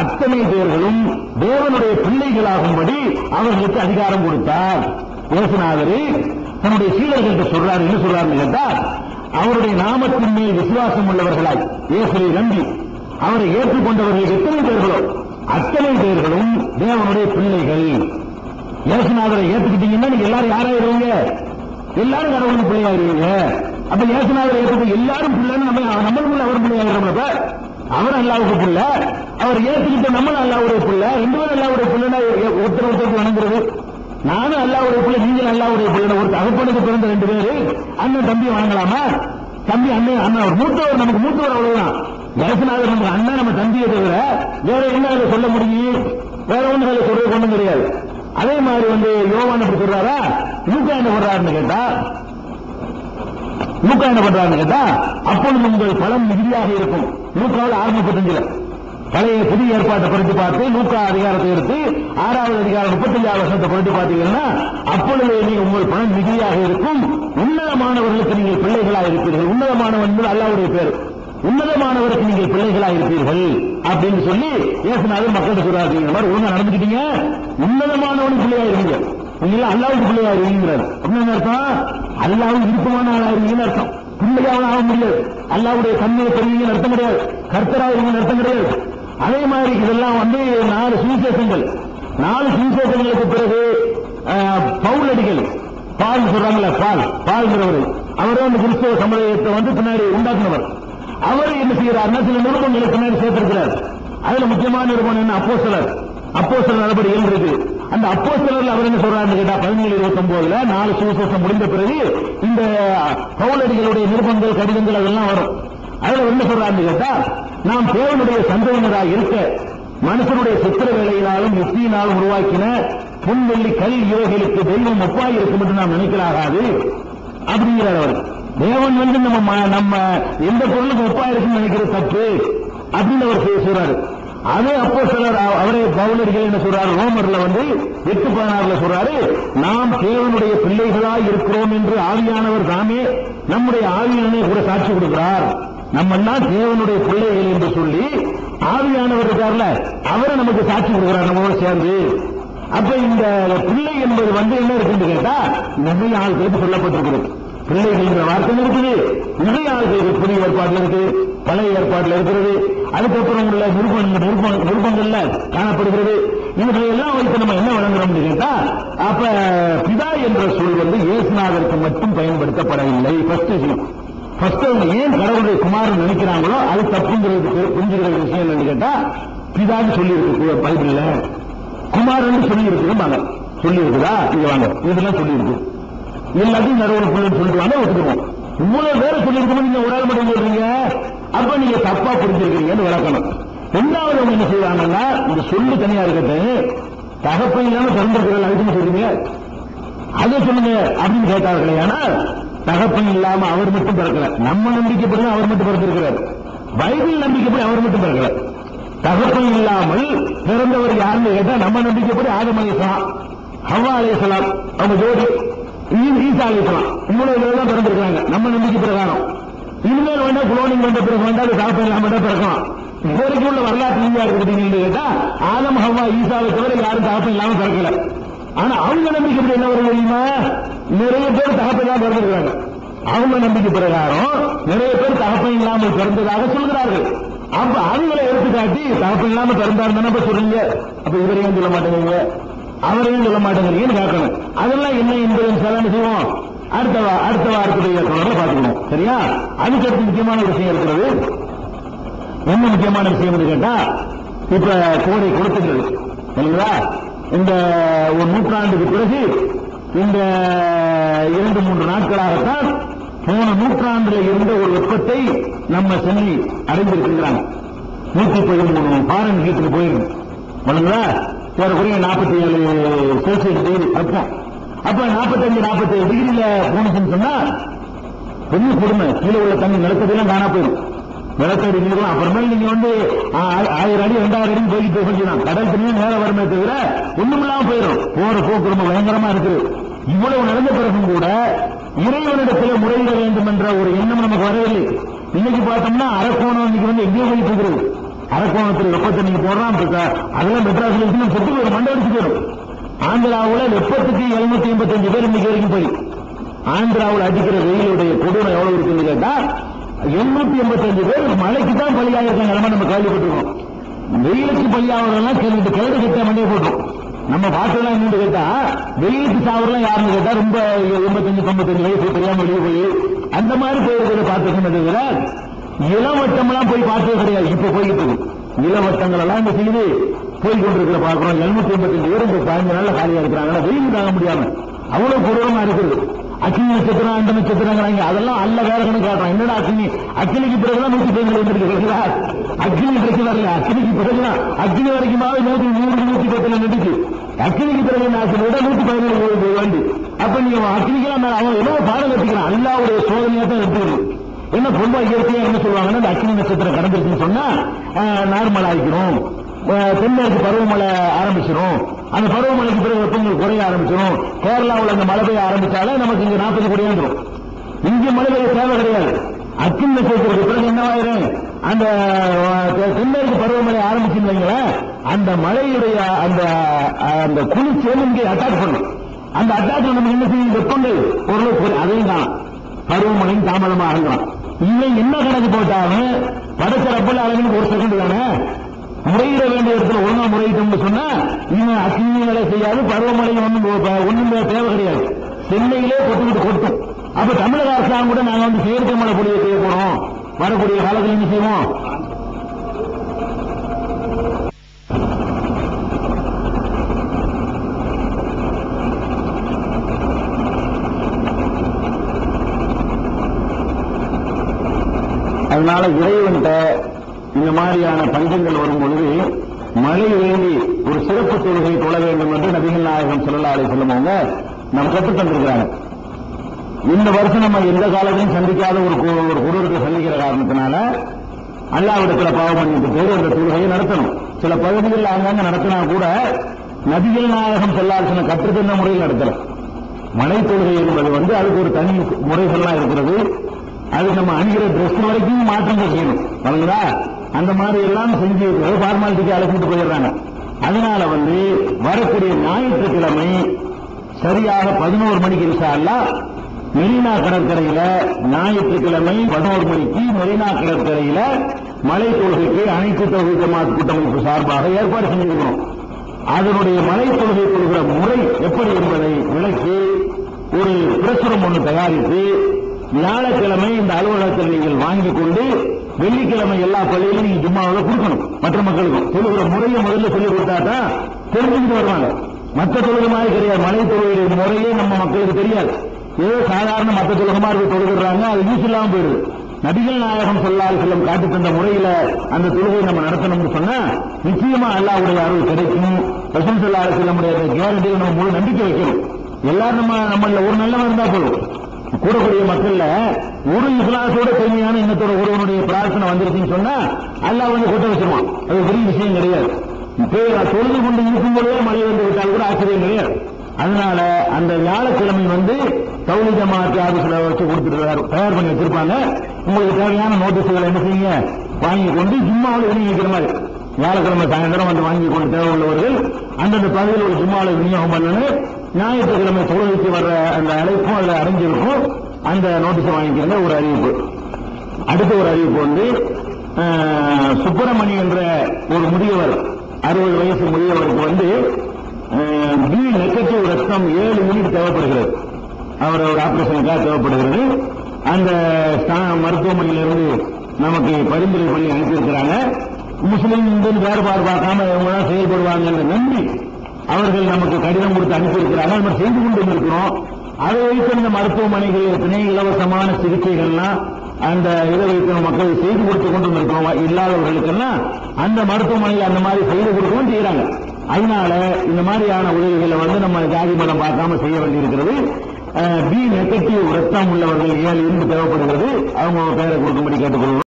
அத்தனை பேர்களும் தேவனுடைய பிள்ளைகளாகும்படி அவர்களுக்கு அதிகாரம் கொடுத்தார். இயேசுநாதரு தன்னுடைய சீடர்கள்ட்ட சொல்றாரு என்ன சொல்றாருன்னு கேட்டால் அவருடைய நாமத்தின் மேல் விசுவாசம் உள்ளவர்களாய் இயேசுவை நம்பி அவரை ஏற்றுக்கொண்டவர்கள் எத்தனை பேர்களோ அத்தனை பேர்களும் தேவனுடைய பிள்ளைகள். இயேசுநாதரை ஏத்துக்கிட்டீங்கன்னா நீங்க எல்லாரும் யாராயிருவீங்க? எல்லாரும் கடவுளுக்கு பிள்ளையாயிருவீங்க. அப்ப இயேசுநாதரை ஏத்துக்க எல்லாரும் பிள்ளைன்னு நம்ம நம்மளுக்குள்ள அவர் பிள்ளையாயிருக்கிறோம் அப்ப. அவர் அல்லாவுக்கு பிள்ளை. அவர் ஏத்துக்கிட்ட நம்மளும் அல்லாவுடைய பிள்ளை. ரெண்டு பேரும் அல்லாவுடைய பிள்ளைனா ஒருத்தர் ஒருத்தருக்கு வணங்குறது. நானும் அல்லாவுடைய பிள்ளை நீங்களும் அல்லாவுடைய பிள்ளை ஒரு தகப்பனுக்கு பிறந்த ரெண்டு பேரு. அண்ணன் தம்பி வணங்கலாமா? தம்பி அண்ணன் அண்ணன். ஒரு மூத்தவர் நமக்கு மூத்தவர் அவ்வளவுதான். இயேசுநாதர் நமக்கு அண்ணன் நம்ம தம்பியை தவிர வேற என்ன அதை சொல்ல முடியும்? வேற ஒன்று அதை சொல்றது ஒண்ணும் கிடையாது. அதே மாதிரி வந்து யோவான் எப்படி சொல்றாரா? லூக்கா என்ன சொல்றாருன்னு கேட்டா லூக்கா என்ன பண்றாருன்னு கேட்டா அப்பொழுது உங்கள் பலம் மிகுதியாக இருக்கும். லூக்காவில் ஆறு பழைய புதிய ஏற்பாட்டை படித்து பார்த்து லூக்கா அதிகாரத்தை எடுத்து ஆறாவது அதிகாரம் முப்பத்தஞ்சாவது வருஷத்தை படித்து பார்த்தீங்கன்னா அப்பொழுது நீங்க உங்கள் பணம் மிகுதியாக இருக்கும். உன்னதமானவர்களுக்கு நீங்கள் பிள்ளைகளாக இருப்பீர்கள். உன்னதமானவன் என்பது அல்லாவுடைய பேர். உன்னதமானவருக்கு நீங்கள் பிள்ளைகளாக இருப்பீர்கள் அப்படின்னு சொல்லி ஏசுனாலும் மக்கள் சொல்றாரு. மாதிரி ஒழுங்கா நடந்துக்கிட்டீங்க. உன்னதமானவனுக்கு பிள்ளையா இருங்க நீங்க அல்லாவுக்கு பிள்ளையா இருங்கிறார் அப்படின்னு அர்த்தம்? அல்லாவும் விருப்பமான ஆளா அர்த்தம்? பிள்ளையாவும் ஆக முடியாது. அல்லாவுடைய தன்மையை பெறுவீங்கன்னு அர்த்தம் கிடையாது கர்த்தரா இருங்கன்னு அர்த்தம் கிடையாது அதே மாதிரி இதெல்லாம் வந்து நாலு சுவிசேஷங்கள். நாலு சுவிசேஷங்களுக்கு பிறகு பவுல் அடிகள் பால் சொல்றாங்களே பால் பால்ங்கிறவர். அவரே அந்த கிறிஸ்தவ சமுதாயத்தை வந்து பின்னாடி உண்டாக்குனவர். அவர் என்ன செய்யறாருன்னா சில நிருபங்களை பின்னாடி சேர்த்திருக்கிறார். அதுல முக்கியமான நிருபம் என்ன? அப்போ சிலர் அப்போ சில நடவடிக்கைகள் இருக்கு. அந்த அப்போ சிலர்ல அவர் என்ன சொல்றாருன்னு கேட்டா பதினேழு இருபத்தி ஒன்பதுல நாலு சுவிசேஷம் முடிந்த பிறகு இந்த பவுலடிகளுடைய நிருபங்கள் கடிதங்கள் அதெல்லாம் வரும். அதுல என்ன சொல்றாருன்னு கேட்டா நாம் தேவனுடைய சந்தவனராக இருக்க மனுஷனுடைய சித்திர வேலையினாலும் யுக்தியினாலும் உருவாக்கின புன்வெள்ளி கல் யோகிகளுக்கு தெய்வம் ஒப்பாய் இருக்கும் என்று நாம் நினைக்கிறாகாது அப்படிங்கிறார் அவர். தேவன் வந்து நம்ம ம- நம்ம எந்த பொருளுக்கு ஒப்பா இருக்குன்னு நினைக்கிறது தப்பு அப்படின்னு அவர் செய்ய சொல்றாரு. அதே அப்போ சிலர் அவரே பவுலர்கள் என்ன சொல்றாரு. ரோமர்ல வந்து எட்டு பதினாறுல சொல்றாரு நாம் தேவனுடைய பிள்ளைகளாய் இருக்கிறோம் என்று ஆவியானவர் தாமே நம்முடைய ஆவியானே கூட சாட்சி கொடுக்கிறார். நம்ம எல்லாம் தேவனுடைய பிள்ளைகள் என்று சொல்லி ஆவியானவர் இருக்கார்ல அவரை நமக்கு சாட்சி கொடுக்கிறார் நம்மளோட சேர்ந்து. அப்ப இந்த பிள்ளை என்பது வந்து என்ன இருக்குன்னு கேட்டா நிறைய ஆட்களுக்கு சொல்லப்பட்டிருக்கிறது. பிள்ளைகள்ங்கிற வார்த்தை இருக்குது. நிறைய ஆட்களுக்கு புதிய ஏற்பாடுல இருக்கு பழைய ஏற்பாடுல இருக்கிறது. அதுக்கப்புறம் உள்ள விருப்பங்கள்ல நிருபங்கள்ல காணப்படுகிறது. இவர்களெல்லாம் வைத்து நம்ம என்ன வழங்குறோம்னு கேட்டா அப்ப பிதா என்ற சொல் வந்து இயேசுநாதருக்கு மட்டும் பயன்படுத்தப்படவில்லை. ஃபர்ஸ்ட் விஷயம் ஃபர்ஸ்ட் அவங்க ஏன் கடவுளுடைய குமாரன் நினைக்கிறாங்களோ அது தப்புங்கிறதுக்கு புரிஞ்சுக்கிற விஷயம் என்னன்னு கேட்டா பிதான்னு சொல்லி இருக்கு பைபிள்ல குமாரன் சொல்லி இருக்குதுமாங்க சொல்லி இருக்குதா இது வாங்க. இதெல்லாம் சொல்லி இருக்கு எல்லாத்தையும் நடவடிக்கை சொல்லிட்டு வாங்க ஒத்துக்குவோம் இவ்வளவு பேரை சொல்லி இருக்கும்போது நீங்க ஒரு ஆள் மட்டும் சொல்றீங்க. அப்ப நீங்க தப்பா புரிஞ்சிருக்கிறீங்கன்னு விளக்கணும். ரெண்டாவது அவங்க என்ன செய்வாங்கன்னா இந்த சொல்லு தனியா இருக்கட்டும். தகப்பன் இல்லாம பிறந்திருக்கிறீர்கள் அதுக்குன்னு சொல்றீங்க. அதை சொல்லுங்க அப்படின்னு கேட்டார்களே ஆனால் தகப்பன் இல்லாம அவர் மட்டும் பிறக்கல. நம்ம நம்பிக்கைப்படி அவர் மட்டும் பிறந்திருக்கிறார். பைபிள் நம்பிக்கைப்படி அவர் மட்டும் பிறக்கல. தகப்பன் இல்லாமல் பிறந்தவர் யாருன்னு கேட்டா நம்ம நம்பிக்கைப்படி ஆதம் அலைசலாம் ஹவா அலைசலாம் அவங்க ஜோடி ஈ- ஈசா அலைசலாம் இவ்வளவு பேர் தான் பிறந்திருக்காங்க நம்ம நம்பிக்கை பிரகாரம் இனிமேல் வேண்டாம் குளோனிங் வந்த பிறகு வேண்டாம் அது இல்லாம பிறக்கும். பிறக்கலாம் உள்ள வரலாற்று நீங்க இருக்குதுன்னு கேட்டா ஆலம் ஹவ்வா ஈசாவை தவிர யாரும் சாப்பிட இல்லாம பிறக்கல. ஆனா அவங்க நம்பிக்கை என்ன வரும் தெரியுமா? நிறைய பேர் தகப்பன் இல்லாம பிறந்திருக்காங்க அவங்க நம்பிக்கை பிரகாரம் நிறைய பேர் தகப்பன் இல்லாமல் பிறந்ததாக சொல்கிறார்கள். அப்ப அவங்களை எடுத்துக்காட்டி தகப்பன் இல்லாம பிறந்தாருன்னு தானே இப்ப சொல்றீங்க? அப்ப இவரையும் சொல்ல மாட்டேங்கிறீங்க? அவரையும் சொல்ல மாட்டேங்கிறீங்கன்னு கேட்கணும். அதெல்லாம் என்ன என்பதை என்ன செய்வோம் அடுத்த அடுத்த வாரத்துடைய தொடர்ல பார்த்துக்கணும். சரியா? அதுக்கு அடுத்து முக்கியமான ஒரு விஷயம் இருக்கிறது. என்ன முக்கியமான விஷயம் கேட்டா இப்ப கோடை கொடுத்துக்கிறது சரிங்களா? இந்த ஒரு நூற்றாண்டுக்கு பிறகு இந்த இரண்டு மூன்று நாட்களாகத்தான் போன நூற்றாண்டுல இருந்த ஒரு வெப்பத்தை நம்ம சென்னை அடைந்திருக்கிறாங்க. நூத்தி பதிமூணு பாரன் ஹீட்டுக்கு போயிருக்கு பண்ணுங்களா ஏறக்குறைய நாற்பத்தி ஏழு செல்சியஸ் டிகிரி வெப்பம் அப்ப நாற்பத்தஞ்சு நாற்பத்தி ஏழு டிகிரியில போனுச்சுன்னு சொன்னா பெரிய கொடுமை. கீழே உள்ள தண்ணி நிலத்தடியெல்லாம் காணா போயிடும். நிலத்தடி நீரும் அப்புறமேல் நீங்க வந்து ஆயிரம் அடி ரெண்டாயிரம் அடி போய் கொஞ்சம் கடல் தண்ணியும் நேரம் வருமே தவிர ஒண்ணுமில்லாம போயிடும். போற போக்கு ரொம்ப பயங்கரமா இருக்கு இவ்வளவு நடந்த பிறகும் கூட இறைவனிடத்தில் முறையிட வேண்டும் என்ற ஒரு எண்ணம் நமக்கு வரவில்லை. இன்னைக்கு பார்த்தோம்னா அரக்கோணம் இன்னைக்கு வந்து எங்கேயோ போயிட்டு இருக்கிறது அரக்கோணத்தில் வெப்பத்தை நீங்க போடுறான் இப்ப அதெல்லாம் மெட்ராஸ்ல இருந்து சொத்து ஒரு மண்டை அடிச்சு போயிடும். ஆந்திராவில் வெப்பத்துக்கு எழுநூத்தி எண்பத்தஞ்சு பேர் இன்னைக்கு வரைக்கும் போய். ஆந்திராவில் அடிக்கிற வெயிலுடைய கொடுமை எவ்வளவு இருக்குன்னு கேட்டா எண்ணூத்தி எண்பத்தஞ்சு பேர் மழைக்கு தான் பலியாக இருக்க நம்ம நம்ம கேள்விப்பட்டிருக்கோம். வெயிலுக்கு பலியாகிறதெல்லாம் கேள்வி கிழக்கு கிட்ட மண்டே போட்டோம். நம்ம பார்த்ததெல்லாம் என்னன்னு கேட்டா வெயிலுக்கு சாவரெல்லாம் யாருன்னு கேட்டா ரொம்ப எண்பத்தஞ்சு தொண்ணூத்தஞ்சு வயசு தெரியாம வெளியே போய் அந்த மாதிரி போயிருக்கிறத பார்த்துக்கணும் தவிர இளவட்டம்லாம் போய் பார்த்தது கிடையாது. இப்ப போயிட்டு இருக்கு. இளவட்டங்கள் எல்லாம் என்ன செய்யுது. போய் கொண்டிருக்கிற பார்க்கிறோம். எழுநூத்தி எண்பத்தஞ்சு பேர் இந்த பதினஞ்சு நாள்ல காலியா இருக்கிறாங்க. வெயில் தாங்க முடியாம. அவ்வளவு கொடூரமா இருக்குது. அக்னி நட்சத்திரம் அந்த நட்சத்திரங்கிறாங்க. அதெல்லாம் அல்ல வேற கணக்கு காட்டுறோம் என்னடா அக்னி? அக்னிக்கு பிறகுதான் நூத்தி பதினேழு வந்துருக்கு அக்னி பிரச்சனை வரல. அக்னிக்கு பிறகுதான். அக்னி வரைக்குமாவது நூத்தி நூறு நூத்தி பத்துல நடிச்சு அக்னிக்கு பிறகு என்ன விட நூத்தி பதினேழு வேண்டி. அப்ப நீங்க அக்னிக்கெல்லாம் மேல அவன் என்ன பாடம் கட்டிக்கிறான் அல்லாவுடைய சோதனையா தான் எடுத்துக்கணும். என்ன பொதுவா இயற்கையா என்ன சொல்லுவாங்கன்னா அந்த அக்னி நட்சத்திரம் கடந்துருச்சுன்னு சொன்னா நார்மல் ஆகிக்கிறோம் தென்மேற்கு பருவமழை ஆரம்பிச்சிடும் அந்த பருவமழைக்கு பிறகு வெப்பங்கள் குறைய ஆரம்பிச்சிடும் கேரளாவில் அந்த மழை பெய்ய ஆரம்பிச்சாலே நமக்கு இங்க நாற்பது கோடி வந்துடும் இங்க மழை பெய்ய தேவை கிடையாது. அக்கின் நட்சத்திரத்துக்கு பிறகு என்னவாயிரும் அந்த தென்மேற்கு பருவமழை ஆரம்பிச்சுன்னு அந்த மழையுடைய அந்த அந்த குளிர்ச்சியை இங்கே அட்டாக் பண்ணும். அந்த அட்டாக் நம்ம என்ன செய்யும்? வெப்பங்கள் ஓரளவு அதையும் தான். பருவமழையும் தாமதமாக இருக்கலாம் இவன் என்ன கணக்கு போட்டாலும் படைச்ச ரப்பல் அளவுக்கு ஒரு செகண்ட் தானே? முறையிட வேண்டிய இடத்துல ஒழுங்கா முறையிட்டோம்னு சொன்னா இவன் அக்னி வேலை செய்யாது பருவமழையும் ஒண்ணும் ஒன்றும் தேவை கிடையாது. சென்னையிலே கொட்டுக்கிட்டு கொட்டும். அப்ப தமிழக அரசாங்கம் கூட நாங்க வந்து செயற்கை மழை பொழிய செய்ய போறோம். வரக்கூடிய காலத்தில் என்ன செய்வோம்? அதனால இறைவன்கிட்ட இந்த மாதிரியான பஞ்சங்கள் வரும் பொழுது மழை வேண்டி ஒரு சிறப்பு தொழுகை தொழ வேண்டும் என்று நபிகள் நாயகம் சொல்லலாலை சொல்லுவாங்க நம்ம கற்றுத் தந்திருக்கிறாங்க. இந்த வருஷம் நம்ம எந்த காலத்திலும் சந்திக்காத ஒரு ஒரு கொடூரத்தை சந்திக்கிற காரணத்தினால அல்லாவிடத்துல பாவம் பண்ணிட்டு பேர் அந்த தொழுகையை நடத்தணும். சில பகுதிகளில் அங்கங்க நடத்தினா கூட நபிகள் நாயகம் சொல்லாசன கற்றுத்தந்த முறையில் நடத்தலாம் மழை தொழுகை என்பது வந்து அதுக்கு ஒரு தனி முறைகள்லாம் இருக்கிறது. அது நம்ம அணிகிற ட்ரெஸ் வரைக்கும் மாற்றம் செய்யணும். வழங்குதா அந்த மாதிரி எல்லாம் செஞ்சு ஃபார்மாலிட்டிக்கு அழைச்சிட்டு போயிடுறாங்க. அதனால வந்து வரக்கூடிய ஞாயிற்றுக்கிழமை சரியாக பதினோரு மணிக்கு இன்ஷா மெரினா கடற்கரையில ஞாயிற்றுக்கிழமை பதினோரு மணிக்கு மெரினா கடற்கரையில மலை கொள்கைக்கு அனைத்து தொகுதி ஜமாத் கூட்டமைப்பு சார்பாக ஏற்பாடு செஞ்சிருக்கிறோம். அதனுடைய மலை கொள்கை கொள்கிற முறை எப்படி என்பதை விளக்கி ஒரு பிரசுரம் ஒன்று தயாரித்து வியாழக்கிழமை இந்த அலுவலகத்தில் நீங்கள் வாங்கி கொண்டு வெள்ளிக்கிழமை எல்லா பள்ளியிலும் நீங்க ஜும்மாவில் கொடுக்கணும். மற்ற மக்களுக்கும். சொல்லுகிற முறையை முதல்ல சொல்லி கொடுத்தா தான் தெரிஞ்சுக்கிட்டு வருவாங்க. மற்ற தொழுகை மாதிரி கிடையாது. மலை தொழுகையுடைய முறையே நம்ம மக்களுக்கு தெரியாது. ஏதோ சாதாரண மற்ற தொழுகை மாதிரி தொழுகிறாங்க அது யூஸ் இல்லாமல் போயிடுது. நபிகள் நாயகம் சொல்லால் செல்லும் காட்டி தந்த முறையில அந்த தொழுகை நம்ம நடத்தணும்னு சொன்னா நிச்சயமா அல்லாவுடைய அருள் கிடைக்கும். ரசூல் சொல்லால் செல்லமுடைய கேரண்டியில் நம்ம முழு நம்பிக்கை வைக்கணும். எல்லாரும் நம்ம நம்மள ஒரு நல்லவன் இருந்தா போதும். கூடக்கூடிய மக்கள்ல ஒரு இஸ்லாத்தோட பெருமையான இன்னத்தோட ஒருவனுடைய பிரார்த்தனை வந்துருச்சுன்னு சொன்னா அல்லா வந்து கொட்ட வச்சிருவான். அது பெரிய விஷயம் கிடையாது. தொழுது கொண்டு இருக்கும்போதே மழை வந்து விட்டால் கூட ஆச்சரியம் கிடையாது. அதனால அந்த வியாழக்கிழமை வந்து தௌலி ஜமாத்து ஆபீஸ்ல வச்சு கொடுத்துட்டு தயார் பண்ணி வச்சிருப்பாங்க. உங்களுக்கு தேவையான நோட்டீஸ்களை என்ன செய்யுங்க? வாங்கி கொண்டு ஜும்மாவில் விநியோகிக்கிற மாதிரி. வியாழக்கிழமை சாயந்தரம் வந்து வாங்கி கொண்டு தேவை உள்ளவர்கள் அந்தந்த பகுதியில் ஒரு ஜும்மாவில் விநியோகம் பண்ணணும். ஞாயிற்றுக்கிழமை தொழுகைக்கு வர்ற அந்த அழைப்பும் அதில் அடைஞ்சிருக்கும் அந்த நோட்டீஸை வாங்கிக்கிறத ஒரு அறிவிப்பு. அடுத்த ஒரு அறிவிப்பு வந்து சுப்பிரமணி என்ற ஒரு முதியவர் அறுபது வயசு முதியவருக்கு வந்து பி நெகட்டிவ் ரத்தம் ஏழு யூனிட் தேவைப்படுகிறது. அவர் ஒரு ஆபரேஷனுக்காக தேவைப்படுகிறது. அந்த மருத்துவமனையிலிருந்து நமக்கு பரிந்துரை பண்ணி அனுப்பியிருக்கிறாங்க. முஸ்லீம் வேறுபாடு பார்க்காம இவங்க தான் செயல்படுவாங்க நம்பி அவர்கள் நமக்கு கடிதம் கொடுத்து அனுப்பியிருக்கிறாங்க நம்ம செய்து கொண்டு இருக்கிறோம் அதை வைத்து இந்த மருத்துவமனைகள் எத்தனை இலவசமான சிகிச்சைகள்லாம் அந்த இதை வைத்து மக்கள் செய்து கொடுத்து கொண்டு இருக்கிறோம் இல்லாதவர்களுக்கெல்லாம் அந்த மருத்துவமனையில் அந்த மாதிரி செய்து கொடுக்கவும் செய்யறாங்க அதனால இந்த மாதிரியான உதவிகளை வந்து நம்ம ஜாதி மதம் பார்க்காம செய்ய வேண்டியிருக்கிறது. பி நெகட்டிவ் ரத்தம் உள்ளவர்கள் ஏழு இருந்து தேவைப்படுகிறது. அவங்க பேரை கொடுக்கும்படி கேட்டுக்கொள்வோம்.